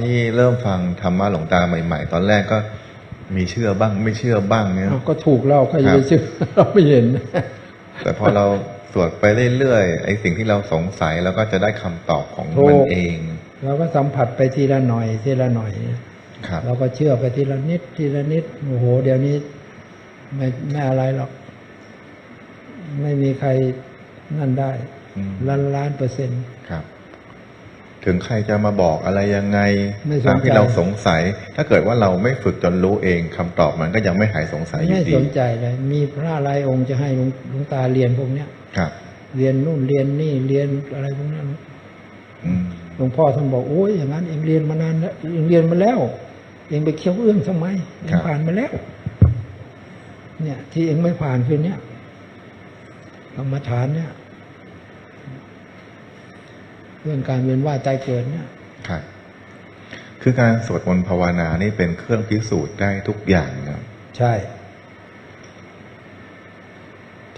ที่เริ่มฟังธรรมะหลวงตาใหม่ ๆ ตอนแรกก็มีเชื่อบ้างไม่เชื่อบ้างเนี่ยอ้าวก็ถูกแล้วใครจะครับไปเชื่อเราไม่เห็น แต่พอเราสวดไปเรื่อยๆไอ้สิ่งที่เราสงสัยเราก็จะได้คำตอบของถูกมันเองเราก็สัมผัสไปทีละหน่อยทีละหน่อยครับเราก็เชื่อไปทีละนิดทีละนิดโอ้โห เดี๋ยวนี้ ไม่ไม่อะไรหรอก ไม่มีใครนั่นได้อืมล้านล้านเปอร์เซ็นต์ครับ ถึงใครจะมาบอกอะไรยังไงไม่สนใจตามที่เราสงสัย ถ้าเกิดว่าเราไม่ฝึกจนรู้เองคำตอบมันก็ยังไม่หายสงสัยอไม่ยู่ดีสนใจเลยมีพระหลายองค์จะให้หลวงหลวงตาเรียนพวกเนี้ยครับ เรียนนู่นเรียนนี่เรียนอะไรพวกนั้นอืมหลวงพ่อท่านบอกโอ้ยอย่างนั้นเองเรียนมานานแล้วเองเรียนมาแล้วเองไปเคี้ยวเอื้องทำไมเองผ่านมาแล้ว เนี่ย ที่เองไม่ผ่านคือเนี่ยกรรมฐานเนี่ย เรื่องการเวียนว่ายตายเกิดเนี่ยครับคือการสวดมนต์ภาวนานี่เป็นเครื่องพิสูจน์ได้ทุกอย่างนะครับ ใช่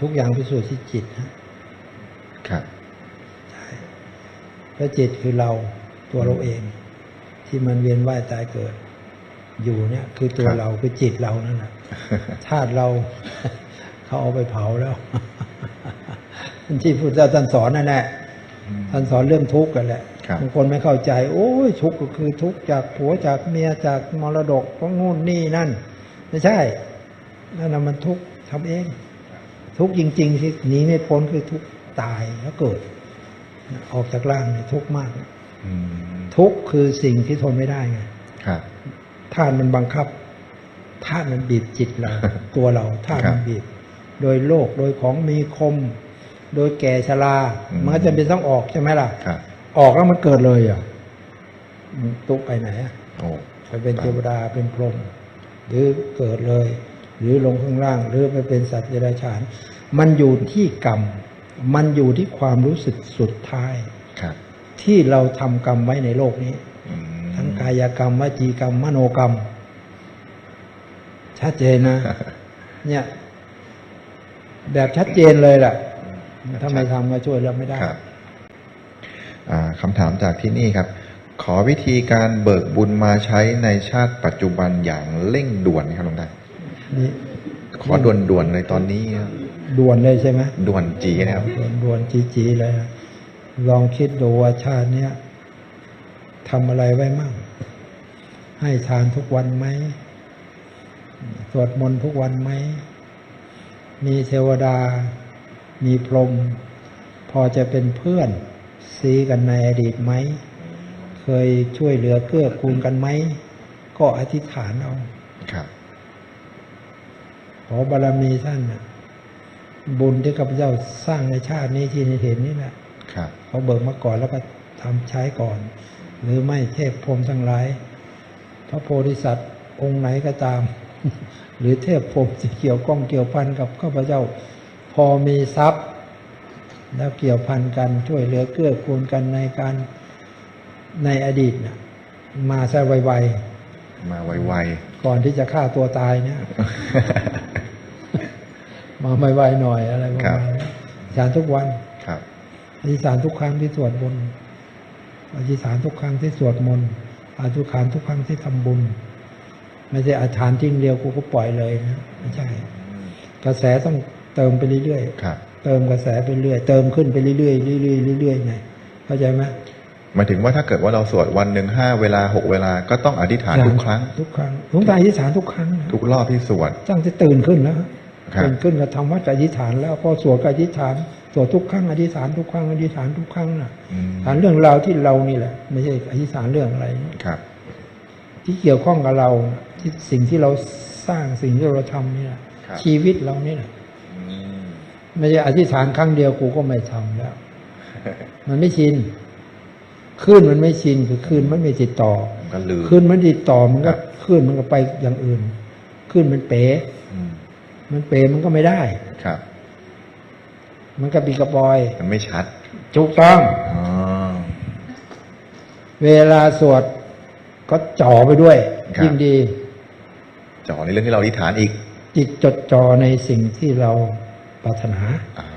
ทุกอย่างพิสูจน์ที่จิตนะครับเพราะจิตคือเราตัวเราเอง ที่มันเวียนว่ายตายเกิด อยู่เนี่ย คือตัวครับเราคือจิตเรานั่นแหละธาตุเราเขาเอาไปเผาแล้วที่พุทธเจ้าท่านสอนนั่นแหละ ท่านสอนเรื่องทุกข์กันแหละครับบางคนไม่เข้าใจ โอ้ยทุกข์ก็คือทุกข์จากผัวจากเมียจากมรดกเพราะงูนนี่นั่น ไม่ใช่นั่นนะมันทุกข์ทำเอง ทุกข์จริง ๆ ที่หนีไม่พ้นคือทุกข์ตายแล้วเกิด ออกจากร่างเนี่ยทุกข์มากอืมทุกข์คือสิ่งที่ทนไม่ได้ไงครับธาตุมันบังคับธาตุมันบีบจิตเราตัวเราธาตุมันบีบ โดยโลกโดยของมีคม โดยแก่ชราอืม มันก็จะเป็นต้องออกใช่ไหมล่ะ ครับออกแล้วมันเกิดเลยอะมันตุกไปไหนอะโอ้ ไปเป็นเทวดาเป็นพรหมหรือเกิดเลย หรือลงข้างล่าง หรือไปเป็นสัตว์เดรัจฉาน มันอยู่ที่กรรม มันอยู่ที่ความรู้สึกสุดท้าย ครับที่เราทำกรรมไว้ในโลกนี้ อืม ทั้งกายกรรมวจีกรรมมโนกรรม ชัดเจนนะ เนี่ย แบบชัดเจนเลยแหละ ถ้าไม่ทำก็ช่วยเราไม่ได้ครับอ่าคำถามจากที่นี่ครับ ขอวิธีการเบิกบุญมาใช้ในชาติปัจจุบันอย่างเร่งด่วนครับหลวงตานี่ขอด่วนๆในตอนนี้ครับด่วนเลยใช่ไหมด่วนจีนะครับด่วนด่วนจีจีๆเลยนะลองคิดดูว่าชาติเนี้ยทำอะไรไว้มั่ง ให้ทานทุกวันไหมสวดมนต์ทุกวันไหม มีเทวดา มีพรหมพอจะเป็นเพื่อนซีกันในอดีตไหม เคยช่วยเหลือเกื้อกูลกันไหม ก็อธิษฐานเอาครับขอบารมีท่านน่ะบุญที่ข้าพเจ้าสร้างในชาตินี้ที่เห็นนี่แหละครับเขาเบิกมาก่อนแล้วก็ทำใช้ก่อน หรือไม่เทพพรหมทั้งหลาย พระโพธิสัตว์องค์ไหนก็ตาม หรือเทพพรหมที่เกี่ยวข้องเกี่ยวพันกับข้าพเจ้า พอมีทรัพย์ แล้วเกี่ยวพันกันช่วยเหลือเกื้อกูลกันในการในอดีตน่ะมาซะไวมาไวๆก่อนที่จะฆ่าตัวตายเนี่ย มาไวๆหน่อยอะไรประมาณนี้อธิษฐานทุกวันๆครับอธิษฐานทุกครั้งที่สวดมนต์อธิษฐานทุกครั้งที่สวดมนต์อธิษฐานทุกครั้งที่ทำบุญ ไม่ใช่อธิษฐานทิ้งเดียวกูก็ปล่อยเลยนะไม่ใช่ กระแสต้อง เติมไปเรื่อยครับๆเติมกระแสไปเรื่อยเติมขึ้นไปเรื่อยๆเรื่อยๆเรื่อยๆไงเข้าใจไหมหมายถึงว่าถ้าเกิดว่าเราสวดวันหนึ่งห้าเวลาหกเวลาก็ต้องอธิษฐานทุกครั้ง ทุกครั้งหลวงตาอธิษฐานทุกครั้งนะทุกรอบที่สวดตั้งแต่ตื่นขึ้นแล้วครับตื่นขึ้นก็ทำวัดกับอธิษฐาน แล้วพอสวดก็อธิษฐานสวดทุกครั้งอธิษฐานทุกครั้งอธิษฐานทุกครั้งน่ะอืมฐานเรื่องราวที่เรานี่แหละ ไม่ใช่อธิษฐานเรื่องอะไรครับ ที่เกี่ยวข้องกับเราที่สิ่งที่เราสร้างสิ่งที่เราทำนี่แหละครับชีวิตเรานี่แหละอืม ไม่ใช่อธิษฐานครั้งเดียวกูก็ไม่ทำแล้ว มันไม่ชินคลื่นมันไม่ชินคือคลื่นมันไม่ติดต่อก็ลืมคลื่นมันติดต่อมันครัก็บคลื่นมันก็ไปอย่างอื่นคลื่นมันเป๋อืมมันเป๋มันก็ไม่ได้ครับ มันกระปีกระปอยมันไม่ชัดถูกต้องอ๋อเวลาสวดก็จ่อไปด้วยครับยิ่งดีจ่อในเรื่องที่เราอธิษฐานอีก จิตจดจ่อในสิ่งที่เราปรารถนาอ่า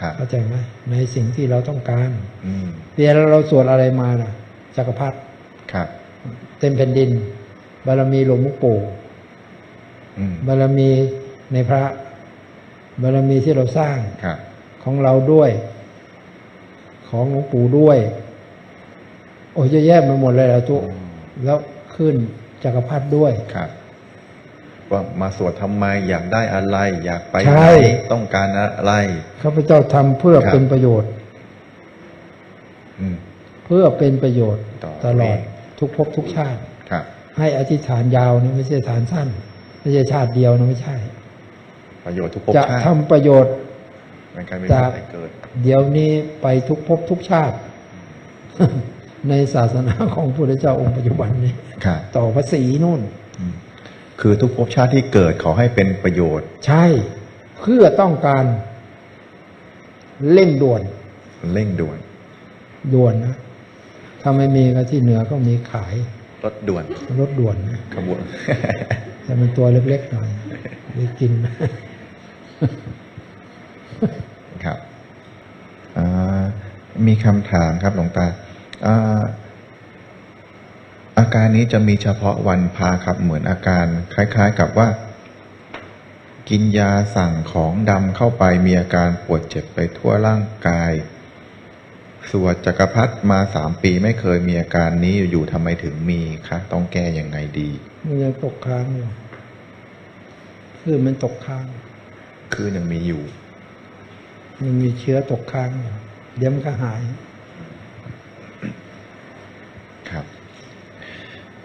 ครับเข้าใจไหมในสิ่งที่เราต้องการอืมเวลาเราสวดอะไรมาน่ะจักรพรรดิครับมเต็มแผ่นดิน บารมีหลวงปู่อืมบารมีในพระ บารมีที่เราสร้างครับของเราด้วย ของหลวงปู่ด้วย โอ้ยเยอะแยะไปหมดเลยละทุกแล้วขึ้นจักรพรรดิด้วยครับ ว่ามาสวดทำไมอยากได้อะไร อยากไปใช่ไหนต้องการอะไรข้าพเจ้าทำเพื่อครับเป็นประโยชน์อืมเพื่อเป็นประโยชน์ต่อตลอดไปทุกภพทุกชาติครับ ให้อธิษฐานยาวนะไม่ใช่ฐานสั้น ไม่ใช่ชาติเดียวนะไม่ใช่ ประโยชน์ทุกภพจะชาติทำประโยชน์ในการเป็นจากแต่เกิดเดี๋ยวนี้ไปทุกภพทุกชาติ ในศาสนาของพระพุทธเจ้าองค์ปัจจุบันนี้ครับต่อภาษีนู่นอืม คือทุกภพชาติที่เกิดขอให้เป็นประโยชน์ ใช่ เพื่อต้องการเร่งด่วน เร่งด่วน ด่วนนะ ถ้าไม่มีก็ที่เหนือก็มีขาย รถด่วน รถด่วนนะขบวน แต่มันตัวเล็กๆหน่อยได้กิน ครับอ่ามีคำถามครับหลวงตา อ่าอาการนี้จะมีเฉพาะวันพาครับ เหมือนอาการ คล้าย ๆ กับว่า กินยาสั่งของดำเข้าไปมีอาการปวดเจ็บไปทั่วร่างกาย สวดจักรพรรดิมาสามปีไม่เคยมีอาการนี้อยู่ๆทำไมถึงมีคะต้องแก้ยังไงดี มันยังตกค้างอยู่คือมันตกค้าง คือยังมีอยู่ ยังมีเชื้อตกค้างอยู่เดี๋ยวมันก็หาย ครับ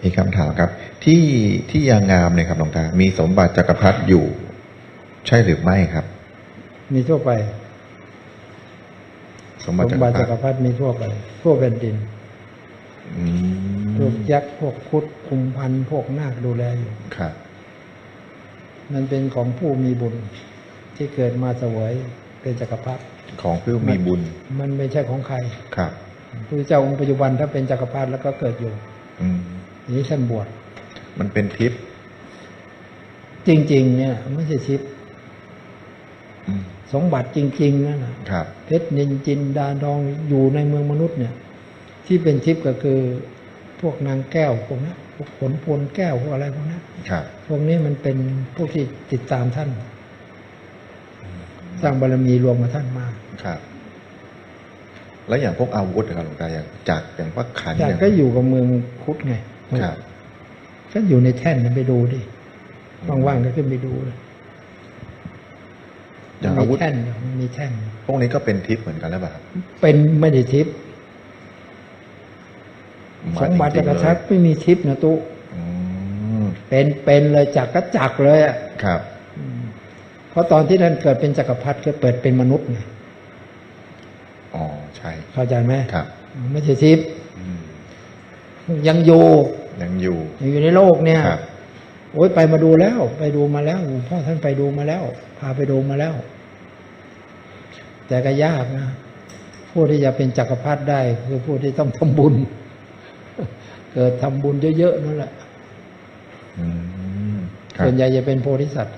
อีกคำถามครับ ที่ที่ยางงามเนี่ยครับหลวงตา มีสมบัติจักรพรรดิอยู่ ใช่หรือไม่ครับ มีทั่วไป สมบัติสจัมกรบัติพรจัรกรดิพรรดิมีทั่วไปทั่วแผ่นดินอืพวมกยักษ์พวกคุดคุมพันธุ์พวกนาคดูแลอยู่ครับมันเป็นของผู้มีบุญ ที่เกิดมาเสวยเป็นจักรพรรดิของผู้มีบุญ มันไม่ใช่ของใคร ครับพระเจ้าองค์ปัจจุบันถ้าเป็นจักรพรรดิแล้วก็เกิดอยู่ อืมที นี้ท่านบวชมันเป็นทิพย์จริง ๆ เนี่ย ไม่ใช่ชิปอืมสมบัติจริง ๆนั่นนะครับเพชรนินจินดาดองอยู่ในเมืองมนุษย์เนี่ย ที่เป็นทิพย์ก็คือ พวกนางแก้วพวกนี้พวกขนพลแก้วพวกอะไรพวกนี้ครับพวกนี้มันเป็นพวกที่ติดตามท่าน สร้างบารมีรวมกับท่านมาครับแล้วอย่างพวกอาวุธนะครับหลวงตาอย่างจากอย่างพวกขันจากอย่างก็อยู่กับเมืองคุดไง ครับก็อยู่ในแท่นนะไปดูดิว่างๆก็ขึ้นไปดูเลยอย่างอาวุธมีแท่นอยู่มันมีแท่นอยู่พวกนี้ก็เป็นทิพย์เหมือนกันหรือเปล่าครับเป็นไม่ได้ทิพย์หสมายมบัติถึจังกรๆพรรดิไม่มีทิพย์นะตุอืมเป็นเป็นเลยจักก็จักเลยอะครับเพราะตอนที่ท่านเกิดเป็นจักรพรรดิก็เปิดเป็นมนุษย์ไงอ๋อใช่ เข้าใจไหมครับ ไม่ใช่ทิพย์อืมยังอยู่ ยังอยู่ยังอยู่ในโลกเนี่ยครับโอ้ยไปมาดูแล้ว ไปดูมาแล้วหลวงพ่อท่านไปดูมาแล้ว พาไปดูมาแล้ว แต่ก็ยากนะผู้ที่จะเป็นจักรพรรดิได้ คือผู้ที่ต้องทำบุญ เกิดทำบุญเยอะๆนั่นแหละอืมครับส่วนใหญ่จะเป็นโพธิสัตว์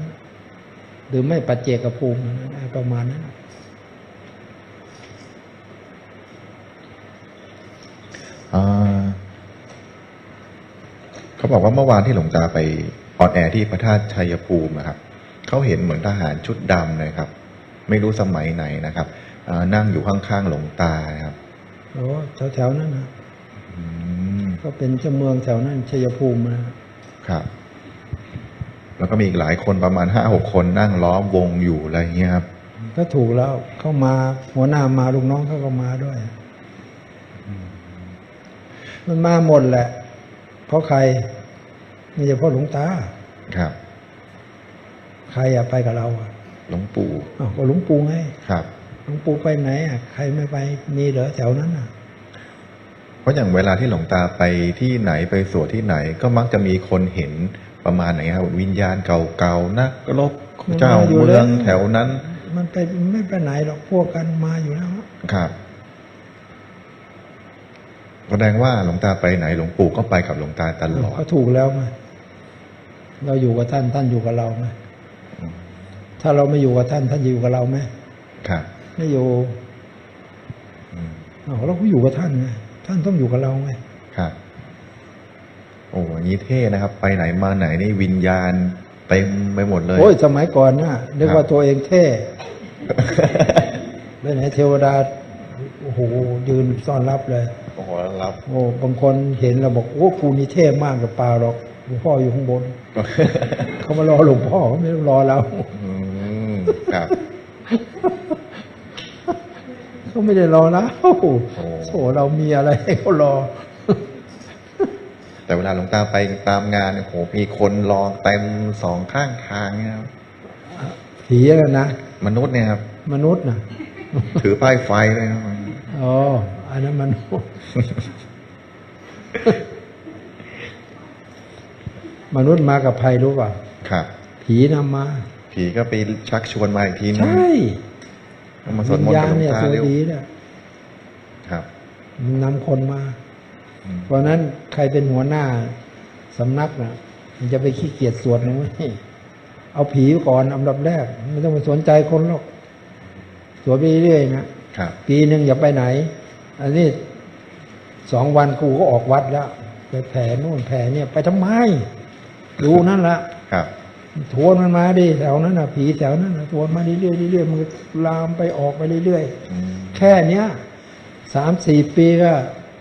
หรือไม่ปัจเจกภูมินะประมาณนั้น เขาบอกว่าเมื่อวานที่หลวงตาไปออนแอร์ที่พระธาตุชัยภูมินะครับเขาเห็นเหมือนทหารชุดดำเลยครับ ไม่รู้สมัยไหนนะครับอ่านั่งอยู่ข้างๆหลวงตานะครับโอ้แถวๆนั้นนะอืมก็เป็นเจ้าเมืองแถวนั้นชัยภูมินะครับ แล้วก็มีอีกหลายคนประมาณห้าหกคนนั่งล้อมวงอยู่อะไรอย่างเงี้ยครับก็ถูกแล้วเข้ามาหัวหน้ามาลูกน้องเขาก็มาด้วย มันมาหมดแหละ เพราะใครไม่ใช่เพราะหลวงตา ครับ ใครอะไปกับเราอะหลวงปู่อ้าวก็หลวงปู่ไงครับหลวงปู่ไปไหนอะใครไม่ไปมีเหรอแถวนั้นอะเพราะอย่างเวลาที่หลวงตาไปที่ไหนไปสวดที่ไหน ก็มักจะมีคนเห็นประมาณไหนครับวิญญาณเก่าๆนักรบเจ้าเมืองแถวนั้น มันไปไม่ไปไหนหรอกพวกกันมาอยู่แล้วครับ แสดงว่าหลวงตาไปไหนหลวงปู่ก็ไปกับหลวงตาตลอดก็ถูกแล้วไงเราอยู่กับท่านท่านอยู่กับเราไหมถ้าเราไม่อยู่กับท่านท่านจะอยู่กับเราไหมครับไม่อยู่อืมอ้าวเราก็อยู่กับท่านไงท่านต้องอยู่กับเราไงครับโอ้อย่างนี้เท่นะครับ ไปไหนมาไหนนี่วิญญาณเต็มไปหมดเลยโอ้ยสมัยก่อนนะเรียกครับว่าตัวเองเท่ไปไหนเทวดาโอ้โหยืนต้อนรับเลย โอ้โหรับ โอ้บางคนเห็นเราบอกโอ้กูนี่เท่มากกับเปล่าหรอกหลวงพ่ออยู่ข้างบน เขามารอหลวงพ่อเขาไม่ต้องรอเราอืมครับเขาไม่ได้รอเราโอ้โถเรามีอะไรให้เขารอ แต่เวลาหลวงตาไปตามงานเนี่ยโหมีคนรอเต็มสองข้างทางเนี่ยครับผีกันนะ มนุษย์เนี่ยครับ มนุษย์นะถือป้ายไฟเลยครับอ๋อ อันนั้นมนุษย์มนุษย์มากับภัยรู้ป่ะ ครับ ผีนำมา ผีก็ไปชักชวนมาอีกทีนึงใช่เอามาสวดมนต์ญากับณหลวงเนี่ยตาตัวเร็วดีเนี่ยครับมันนำคนมาอืมเพราะฉะนั้นใครเป็นหัวหน้าสำนักนะมันจะไปขี้เกียจสวดนะเว้ยเอาผีก่อนอันดับแรก ไม่ต้องไปสนใจคนหรอกสวดไปเรื่อยๆนะครับ ปีหนึ่งอย่าไปไหน อันนี้สองวันกูก็ออกวัดแล้วไปแผ่นู่นแผ่เนี่ยไปทำไมดูนั่นละครับทวนมันมาดิแถวนั้นนะผีแถวนั้นนะทวนมาเรื่อยๆเรื่อยๆมันก็ลามไปออกไปเรื่อยๆอืมแค่เนี้ยสามสี่ปีก็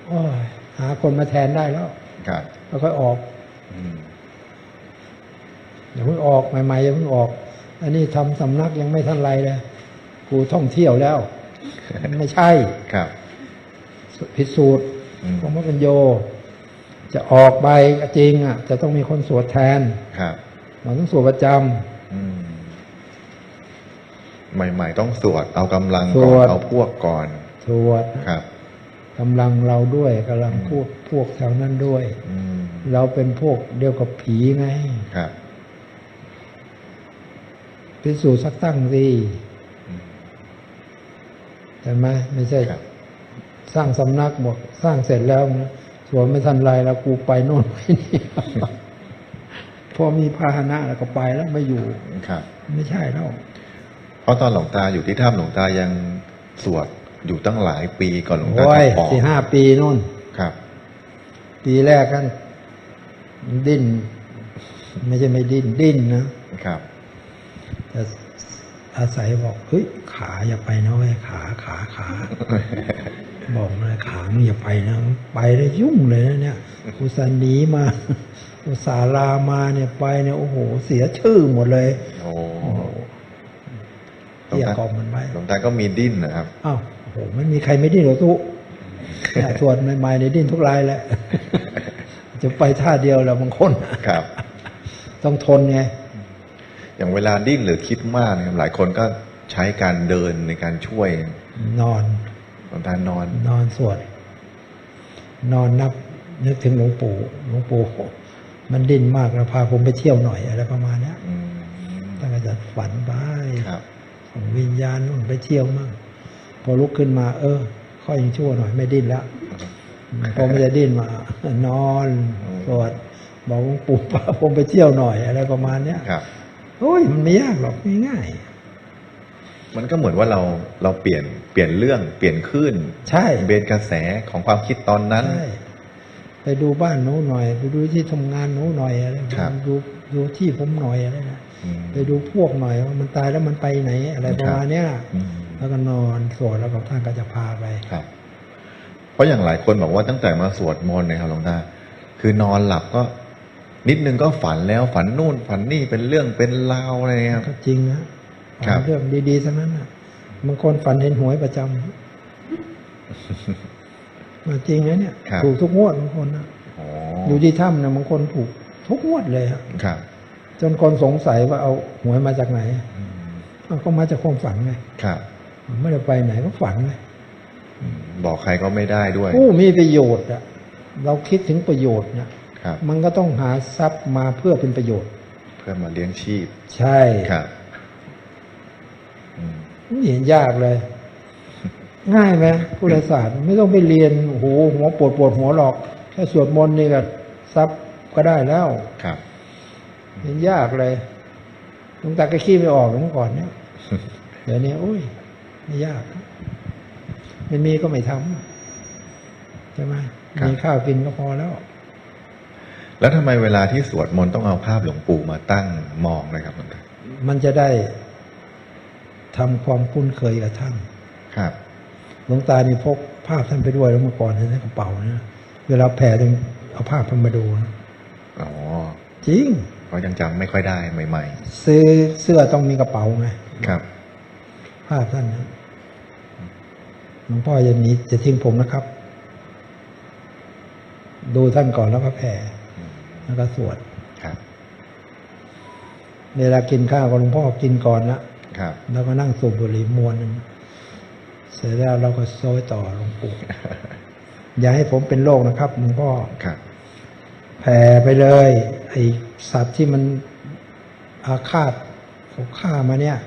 โอ้ยหาคนมาแทนได้แล้วครับแล้วค่อยออกอืมอย่าเพิ่งออกใหม่ๆอย่าเพิ่งออก อันนี้ทำสำนักยังไม่ทันไรเลยกูท่องเที่ยวแล้ว ไม่ใช่ครับ พิสูจน์อืมผมว่าเป็นโย จะออกไปก็จริงอะจะต้องมีคนสวดแทนครับเราต้องสวดประจอืมใหม่ ๆ ต้องสวดเอากำลังสก่อวนดเอาพวกก่อนำสวดครับกำลังเราด้วยกำลังพวกพวกแถวนั้นด้วยอืมเราเป็นพวกเดียวกับผีไงครับพิสูจน์สักตั้งสิอืมใช่ไหมไม่ใช่ครับ สร้างสำนักบอกสร้างเสร็จแล้วนะสวนไม่ทันไรแล้วกูไปโน่นไปนี่พอมีพาหนะแล้วก็ไปแล้วไม่อยู่ครับ ไม่ใช่แล้วเพราะตอนหลวงตาอยู่ที่ถ้ำหลวงตายังสวดอยู่ตั้งหลายปีก่อนหลวงตาโอ้ยจะออกสี่ห้าปีนู่นครับ ปีแรกกันดิ้น ไม่ใช่ไม่ดิ้นดิ้นนะครับแต่อาศัยบอกเฮ้ยขาอย่าไปนะเว้ยขาขาขา บอกเลยขามึงอย่าไปนะ ไปแล้วยุ่งเลยนะเนี่ยอุตส่าห์หนีมา อุตส่าห์ลามาเนี่ยไปเนี่ยโอ้โห เสียชื่อหมดเลยโอ้โอ้โหเกี่ยกล่อมมันไว้หลวงตาก็มีดิ้นนะครับอ้าวโอ้โหไม่มีใครไม่ดิ้นหรอกทุกเนี่ยส่วนใหม่ๆในยดิ้นทุกรายแหละจะไปท่าเดียวแล้วบางคนครับ ต้องทนไงอย่างเวลาดิ้นหรือคิดมากนะครับหลายคนก็ใช้การเดินในการช่วย นอนหลว งตานอน นอนสวด นอนนับนึกถึงหลวงปู่หลวงปู่มันดิ้นมากแล้วพาผมไปเที่ยวหน่อยอะไรประมาณเนี้ยอืมท่านก็จะฝันไปครับส่งวิญญาณนู่นไปเที่ยวมั่งพอลุกขึ้นมา เออ ค่อยยังชั่วหน่อยไม่ดิ้นละพอไม่จะดิ้นมา นอนสวดบอกหลวงปู่ป้าผมไปเที่ยวหน่อยอะไรประมาณเนี้ยครับโอ้ยมันไม่ยากหรอกง่าย มันก็เหมือนว่าเราเราเปลี่ยนเปลี่ยนเรื่องเปลี่ยนคลื่นๆใช่เบนกระแสของความคิดตอนนั้นใช่ไปดูบ้านหนูหน่อย ไปดูที่ทำงานหนูหน่อยอะไรครับดูดูที่ผมหน่อยอะไรนะอืมไปดูพวกหน่อยว่ามันตายแล้วมันไปไหน อะไรประมาณเนี้ยอืมแล้วก็นอนสวดแล้วก็ท่านก็จะพาไปครับ เพราะอย่างหลายคนบอกว่าตั้งแต่มาสวดมนต์เนยครับหลวงตาคือนอนหลับก็นิดนึงก็ฝันแล้วฝันนู่นฝันนี่เป็นเรื่องเป็นราวอะไรเงี้ยครับก็จริงนะครับฝัน เรื่องดีๆทั้งนั้นนะบางคนฝันเห็นหวยประจำมาจริงนะเนี่ยครับถูกทุกงวดบางคนนะอ๋ออยู่ที่ถ้ำนะบางคนถูกทุกงวดเลยอะครับ จนคนสงสัยว่าเอาหวยมาจากไหนอืมเอาก็มาจากความฝันไงครับไม่ได้ไปไหนก็ฝันไงอืมบอกใครก็ไม่ได้ด้วยผู้มีประโยชน์อะเราคิดถึงประโยชน์เนี่ยครับมันก็ต้องหาทรัพย์มาเพื่อเป็นประโยชน์ เพื่อมาเลี้ยงชีพ ใช่ครับอืม ไม่เห็นยากเลย ง่ายไหมพุทธศาสตร์ไม่ต้องไปเรียนโอ้โหหัวปวดปวดหัวหรอกแค่สวดมนต์นี่ก็ทรัพย์ก็ได้แล้วครับเห็นยากเลยหลวงตาก็ขี้ไม่ออกเมื่อก่อนเนี่ยเดี๋ยวนี้โอ้ยไม่ยากไม่มีก็ไม่ทำใช่ไหมครับมีข้าวกินก็พอแล้ว แล้วทำไมเวลาที่สวดมนต์ต้องเอาภาพหลวงปู่มาตั้งมองนะครับหลวงตามันจะได้ ทำความคุ้นเคยกับท่านครับหลวงตานี่พกภาพท่านไปด้วยแล้วเมื่อก่อนในกระเป๋านะเวลาแผ่ต้องเอาภาพท่านมาดูนะอ๋อจริงเพราะยังจำไม่ค่อยได้ใหม่ซื้อเสื้อต้องมีกระเป๋าไงๆครับ ภาพท่านนะหลวงพ่อจะหนี้จะทิ้งผมนะครับ ดูท่านก่อนแล้วก็แผ่แล้วก็สวดครับเวลากินข้าวก็หลวงพ่อกินก่อนละครับ แล้วก็นั่งสูบบุหรี่มวนหนึ่งเสร็จแล้วเราก็โซยต่อหลวงปู่อย่าให้ผมเป็นโรคนะครับหลวงพ่อครับแผ่ไปเลย ไอสัตว์ที่มันอาฆาตเขาฆ่ามาเนี่ย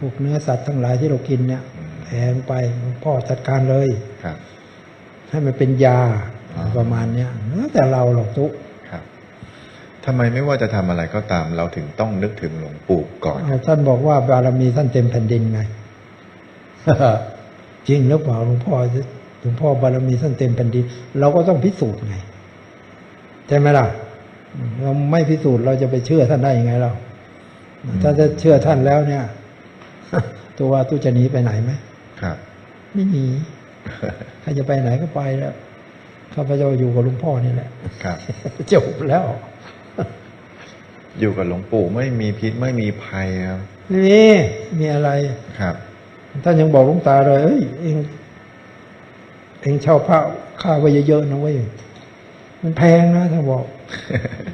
พวกเนื้อสัตว์ทั้งหลายที่เรากินเนี่ยแผ่ลงไปหลวงพ่อจัดการเลยครับให้มันเป็นยาอ๋อประมาณเนี้ยแล้วแต่เราหรอกทุกครับ ทำไมไม่ว่าจะทำอะไรก็ตามเราถึงต้องนึกถึงหลวงปู่ก่อนเอาท่านบอกว่าบารมีท่านเต็มแผ่นดินไงจริงหรือเปล่าหลวงพ่อหลวงพ่อบารมีท่านเต็มแผ่นดิน เราก็ต้องพิสูจน์ไงใช่ไหมล่ะ เราไม่พิสูจน์เราจะไปเชื่อท่านได้ยังไงเรา ถ้าจะเชื่อท่านแล้วเนี่ย ตัวว่าตู้จะหนีไปไหนไหมครับ ไม่หนีใครจะไปไหนก็ไปแล้วข้าพเจ้าอยู่กับหลวงพ่อนี่แหละครับจบแล้ว อยู่กับหลวงปู่ไม่มีพิษไม่มีภัยครับนี่มีอะไรครับท่านยังบอกหลุงตาเลยเอ้ยเองเองเช่าผ้าข้าวไว้เยอะๆนะเว้ยมันแพงนะท่านบอก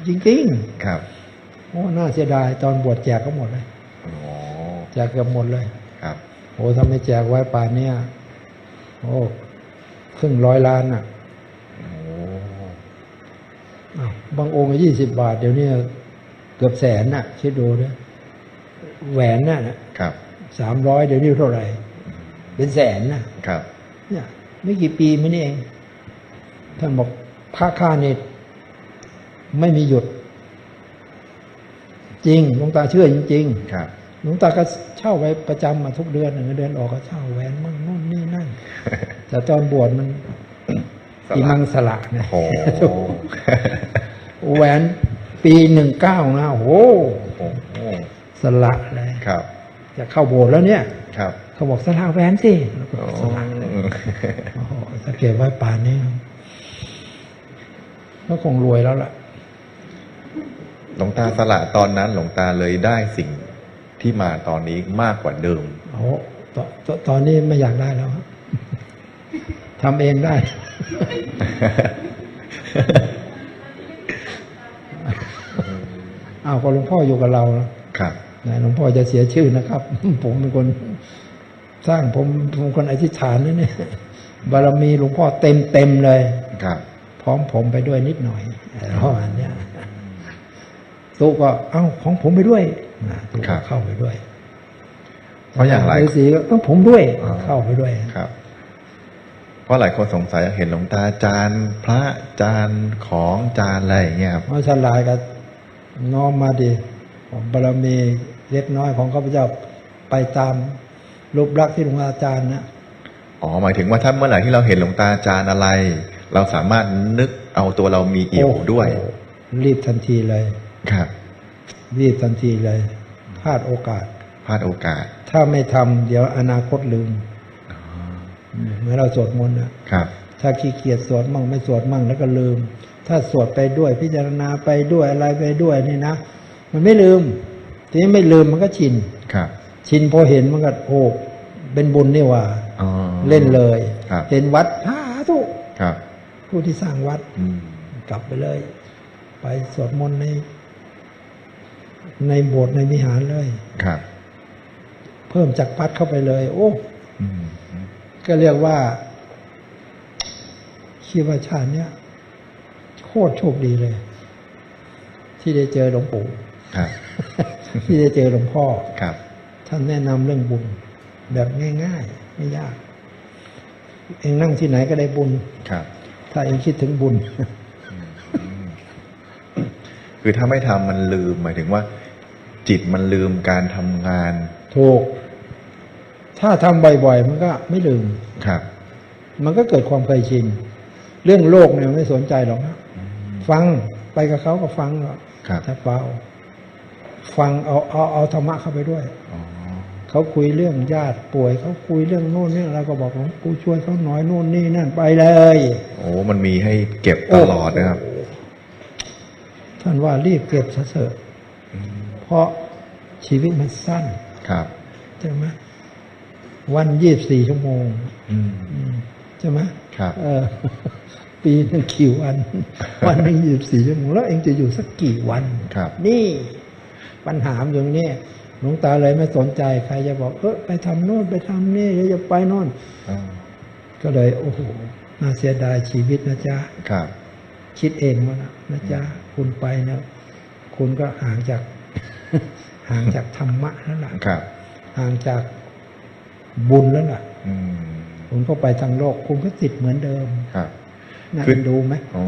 จริงครับๆโอ้น่าเสียดายตอนบวชแจกก็หมดเลยอ๋อแจกเกือบหมดเลย ครับโอ้ถ้าไม่แจกไว้ป่านเนี้ยโอ้ครึ่งร้อยล้านอะโอ้อ้าวบางองค์ยี่สิบบาท เดี๋ยวนี้ เกือบแสนน่ะคิดดูนะแหวนน่ะครับสามร้อยเดี๋ยวนี้เท่าไหร่เป็นแสนน่ะครับ เนี่ยไม่กี่ปีมานี่เอง ท่านบอกค่าค่านี่ไม่มีหยุด จริงหลวงตาเชื่อจริงครับๆหลวงตาก็เช่าไว้ประจำมาทุกเดือนเงินเดือนออกก็เช่าแหวนมั่งนู่นนี่นั่นแต่ตอนบวชมันสละอีมังสละนะโอ้แหวน ปีหนึ่งเก้านะโอ้โหโอ้โหสละเลยครับ จะเข้าโบสถ์แล้วเนี่ย ครับ เขาบอกสละแหวนสิแล้วก็โอ้สละเลยโอ้โหถ้าเก็บไว้ป่านนี้ก็คงรวยแล้วล่ะ หลวงตาสละตอนนั้นหลวงตาเลยได้สิ่งที่มาตอนนี้มากกว่าเดิมโอ้โหตตตอนนี้ไม่อยากได้แล้วฮะทำเองได้ อ้าวก็หลวงพ่ออยู่กับเราแล้วครับนะหลวงพ่อจะเสียชื่อนะครับ ผมเป็นคนสร้างผมผมคนอธิษฐานนะเนี่ยบารมีหลวงพ่อเต็มเต็มๆเลยครับ พร้อมผมไปด้วยนิดหน่อยเพราะอันเนี้ยตุ๊ก็เอ้าของผมไปด้วยนะตุ๊ครัก็บเข้าไปด้วย เพราะอย่างไรฤาษีก็ต้องผมด้วยอ๋อเข้าไปด้วยครับ เพราะหลายคนสงสัยเห็นหลวงตาจานพระจานของจานอะไรอย่างเงี้ยครับเพราะฉลาดก็ น้อมมาดีบารมีเล็กน้อยของข้าพเจ้าไปตามรูปลักษณ์ที่หลวงอาจารย์นะอ๋อหมายถึงว่าถ้าเมื่อไหร่ที่เราเห็นหลวงตาจานอะไร เราสามารถนึกเอาตัวเรามีเอี่ยวด้วยโอ้โหรีบทันทีเลย ครับ รีบทันทีเลยพลาดโอกาสพลาดโอกาส ถ้าไม่ทำเดี๋ยวอนาคตลืมเหมื่อนเราสวดมนต์นะครับ ถ้าขี้เกียจสวดมั่งไม่สวดมั่งแล้วก็ลืม ถ้าสวดไปด้วยพิจารณาไปด้วยอะไรไปด้วยนี่นะมันไม่ลืม ทีนี้ไม่ลืมมันก็ชินครับ ชินพอเห็นมันก็โอ้เป็นบุญนี่หว่าอ๋อเล่นเลยครับเห็นวัดพาทุกครับผู้ที่สร้างวัดอืมกลับไปเลย ไปสวดมนต์ใน ในโบสถ์ในวิหารเลยครับ เพิ่มจากปัดเข้าไปเลย โอ้อืมก็เรียกว่าคิดว่าชาติเนี้ย โคตรโชคดีเลย ที่ได้เจอหลวงปู่ครับ ที่ได้เจอหลวงพ่อครับ ท่านแนะนำเรื่องบุญ แบบง่ายๆ ไม่ยาก เองนั่งที่ไหนก็ได้บุญครับ ถ้าเองคิดถึงบุญคือถ้าไม่ทำมันลืมหมายถึงว่า จิตมันลืมการทำงานถูกถ้าทำบ่อยๆมันก็ไม่ลืมครับ มันก็เกิดความเคยชินเรื่องโลกเนี่ยไม่สนใจหรอกนะ ฟังไปกับเขาก็ฟังหรอกครับแต่เปล่าฟังเอาเอาเอาธรรมะเข้าไปด้วยอ๋อเขาคุยเรื่องญาติป่วยเขาคุยเรื่องโน่นเนี่ยเราก็บอกหลวงปู่ช่วยเขาหน่อยโน่นนี่นั่นไปเลย โอ้มันมีให้เก็บตลอดนะครับโโหท่านว่ารีบเก็บซะเถอะอืมเพราะชีวิตมันสั้นครับใช่ไหมวันยี่บสี่ชั่วโมงอืมอืมใช่ไหมครับ เออ ปีหนึ่งกี่วัน วันหนึ่งยี่บสี่ชั่วโมงแล้วเองจะอยู่สักกี่วันครับ นี่ปัญหาอยู่ตรงนี้หลวงตาเลยไม่สนใจใครจะบอก เออไปทำโน่นไปทำนี่เดี๋ยวจะไปโน่นอ่าก็เลย โอ้โหน่าเสียดายชีวิตนะจ๊ะครับ คิดเองว่านะนะจ๊ะคุณไปนะคุณก็ห่างจาก ห่างจากธรรมะแล้วล่ะครับ ห่างจากบุญแล้วล่ะอืมคุณก็ไปทางโลก คุณก็ติดเหมือนเดิมครับน่า คือเอ็นดูไหมอ๋อ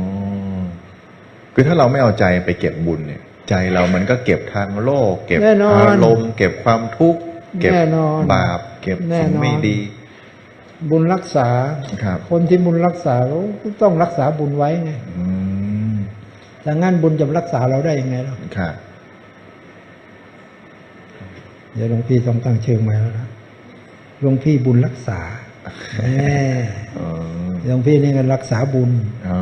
คือถ้าเราไม่เอาใจไปเก็บบุญเนี่ย ใจเรามันก็เก็บทางโลก เก็บแน่นอนอารมณ์เก็บความทุกข์เก็บแน่นอนบาป เก็บแน่สิ่งนอนไม่ดี บุญรักษาครับคนที่บุญรักษาเขาต้องรักษาบุญไว้ไงอืมถ้างั้นบุญจะรักษาเราได้ยังไงล่ะครับเดี๋ยวหลวงพี่ต้องตั้งชื่อใหม่แล้วนะหลวงพี่บุญรักษาแหมอ๋อหลวงพี่นี่ก็รักษาบุญอ๋อ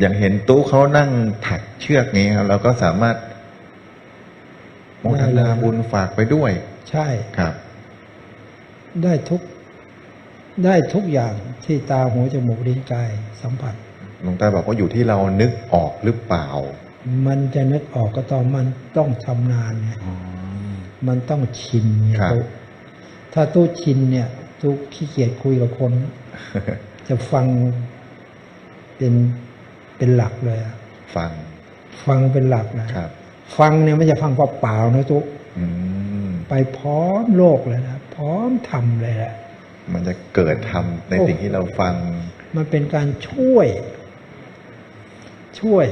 อย่างเห็นตู้เขานั่งถักเชือกนี้ครับเราก็สามารถโมทนาบุญฝากไปด้วย ใช่ครับ ได้ทุก ได้ทุกอย่างที่ตาหูจมูกลิ้นกายสัมผัสหลวงตาบอกว่าอยู่ที่เรานึกออกหรือเปล่า มันจะนึกออกก็ตอนมันต้องชำนาญไงอ๋อ มันต้องชินไงครับตู้ถ้าตู้ชินเนี่ยตู้ขี้เกียจคุยกับคน จะฟังเป็นเป็นหลักเลยอะฟัง ฟังเป็นหลักนะครับ ฟังเนี่ยไม่จะฟังเปล่าๆนะตู้อืมไปพร้อมโลกเลยนะพร้อมทำเลยแหละมันจะเกิดทำในโอ้สิ่งที่เราฟัง มันเป็นการช่วย ช่วย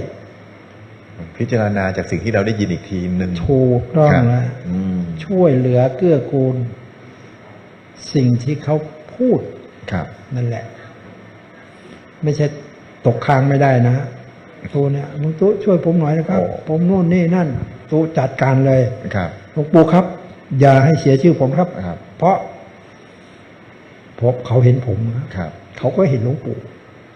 พิจารณาจากสิ่งที่เราได้ยินอีกทีหนึ่งถูกต้องครับแล้วอืม ช่วยเหลือเกื้อกูล สิ่งที่เขาพูดครับ นั่นแหละ ไม่ใช่ตกค้างไม่ได้นะตูเนี่ยหลวงตู่ช่วยผมหน่อยนะครับโอ้ผมโน่นนี่นั่นตูจัดการเลยครับหลวงปู่ครับ อย่าให้เสียชื่อผมครับครับ เพราะเพราะเขาเห็นผมนะครับ เขาก็เห็นหลวงปู่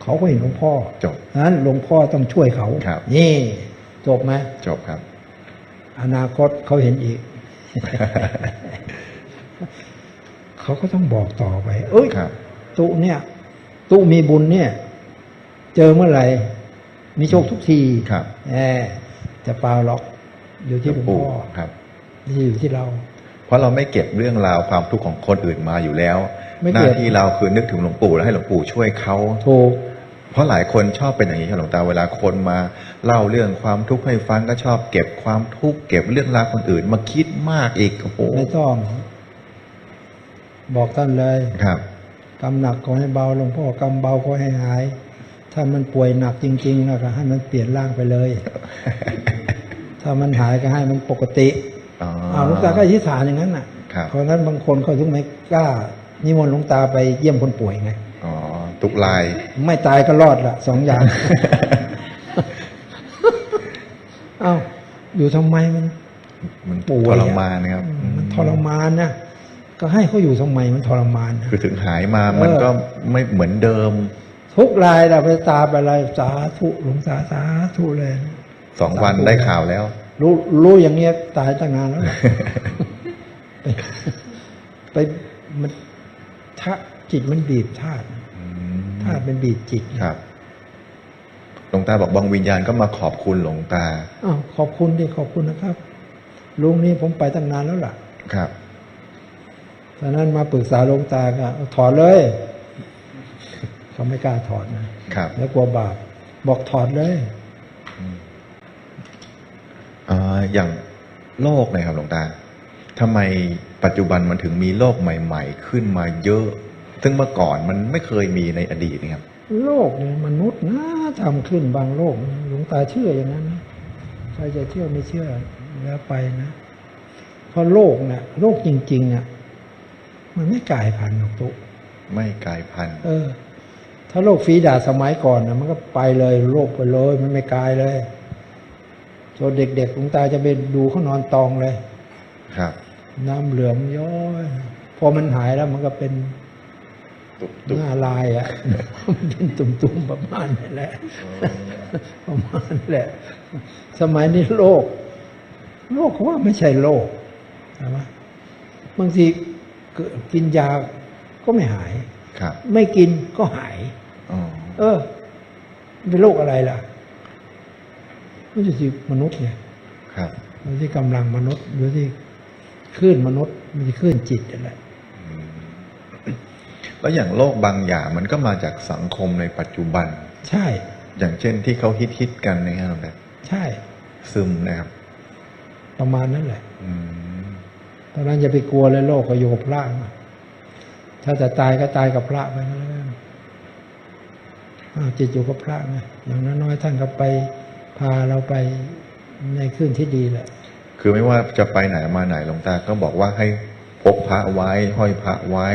เขาก็เห็นหลวงพ่อจบนั้นหลวงพ่อต้องช่วยเขาครับนี่จบไหมจบครับ อนาคตเขาเห็นอีก เขาก็ต้องบอกต่อไป เอ้ยครับตุเนี่ย ตุมีบุญเนี่ย เจอเมื่อไหร่ มีโชคทุกทีครับแหมจะเปล่าหรอก อยู่ที่หลวงพ่อครับที่อยู่ที่เรา เพราะเราไม่เก็บเรื่องราวความทุกข์ของคนอื่นมาอยู่แล้วไม่หเก็บน้าที่เราคือนึกถึงหลวงปู่แล้วให้หลวงปู่ช่วยเขาถูก เพราะหลายคนชอบเป็นอย่างนี้ครับหลวงตาเวลาคนมาเล่าเรื่องความทุกข์ให้ฟังก็ชอบเก็บความทุกข์เก็บเรื่องราวคนอื่น มาคิดมากอีกโอ้โหไม่ต้อง บอกท่านเลยครับกำหนักขอให้เบาหลวงพ่อกำเบาขอให้หาย ถ้ามันป่วยหนักจริงๆนะก็ให้มันเปลี่ยนร่างไปเลย ถ้ามันหายก็ให้มันปกติอ๋ออ้าวหลวงตาก็อธิษฐานอย่างนั้นน่ะครับเพราะงั้นบางคนเขาถึงไม่กล้านิมนต์หลวงตาไปเยี่ยมคนป่วยไงอ๋อ ทุกลาย ไม่ตายก็รอดละสองอย่าง เอ้า อยู่ทำไมมัน มันป่วยทอะรมานนะครับมันทรมานนะก็ให้เขาอยู่ทำไมมันทรมานนะคือถึงหายมามันเออก็ไม่เหมือนเดิม ทุกรายเราไปตาไปอะไรสาธุหลวงตาสาธุเลยสองวันได้ข่าวแล้ว รู้รู้อย่างเงี้ยตายตั้งนานแล้วล่ะไปไปมันทะจิตมันบีบธาตุอืมธาตุมันบีบจิตครับหลวงตาบอกบางวิญญาณก็มาขอบคุณหลวงตาอ้าวขอบคุณดิขอบคุณนะครับลุงนี่ผมไปตั้งนานแล้วล่ะ ครับตอนนั้นมาปรึกษาหลวงตาก็เอาถอดเลยเขาไม่กล้าถอดนะครับแล้วกลัวบาปบอกถอดเลยอ่าอย่างโลกเนยครับหลวงตาทำไมปัจจุบันมันถึงมีโลกใหม่ ๆ ขึ้นมาเยอะ ซึ่งเมื่อก่อนมันไม่เคยมีในอดีตนะครับ โลกเนี่ยมนุษย์นะทำขึ้นบางโลกนะหลวงตาเชื่ออย่างนั้นนะใครจะเชื่อไม่เชื่อแล้วไปนะเพราะโลกเนี่ยโลกจริงๆอะมันไม่กลายพันธุ์หรอกตุ๊ไม่กลายพันธุ์เออ ถ้าโรคฝีดาษสมัยก่อนนะมันก็ไปเลยโรคไปเลยมันไม่กลายเลยจนเด็กๆหลวงตาจะไปดูเขานอนตองเลย ครับ น้ำเหลืองย้อย พอมันหายแล้วมันก็เป็นตุบตุบ หน้าลายอะมันเป็นตุ่มๆประมาณนี้แหละประมาณนี้แหละ สมัยนี้โรคโรคเขาว่าไม่ใช่โรคใช่ไหมบางทีเกิดกินยาก็ไม่หายครับ ไม่กินก็หายอ๋อเออมันเป็นโรคอะไรล่ะไม่ใช่ที่มนุษย์ไงครับมันที่กำลังมนุษย์หรือที่คลื่นมนุษย์มันที่คลื่นจิตนั่นแหละ แล้วอย่างโรคบางอย่างมันก็มาจากสังคมในปัจจุบัน ใช่ อย่างเช่นที่เขาฮิตฮิตๆกันนะครับแบบใช่ ซึมนะครับ ประมาณนั้นแหละอืมตอนนั้นอย่าไปกลัวเลยโลกก็อยู่กับพระนะถ้าจะตายก็ตายกับพระไปก็แล้วกันอ้าวจิตอยู่กับพระไงอย่างน้อยๆท่านก็ไปพาเราไปในขึ้นที่ดีแหละ คือไม่ว่าจะไปไหนมาไหนหลวงตาก็บอกว่าให้พกพระไว้ ห้อยพระไว้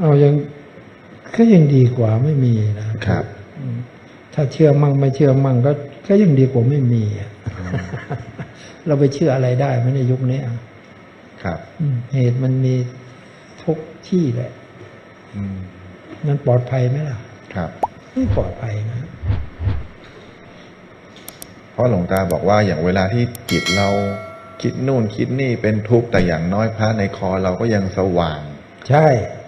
เอายังก็ยังดีกว่าไม่มีนะครับอืมถ้าเชื่อมั่งไม่เชื่อมั่งก็ก็ยังดีกว่าไม่มีอะเราไปเชื่ออะไรได้ไหมในยุคนี้อะครับอืมเหตุมันมีทุกที่แหละอืมมันปลอดภัยไหมล่ะ ครับไม่ปลอดภัยนะเพราะหลวงตาบอกว่าอย่างเวลาที่จิตเราคิดนู่นคิดนี่เป็นทุกข์แต่อย่างน้อยพระในคอเราก็ยังสว่าง ใช่อ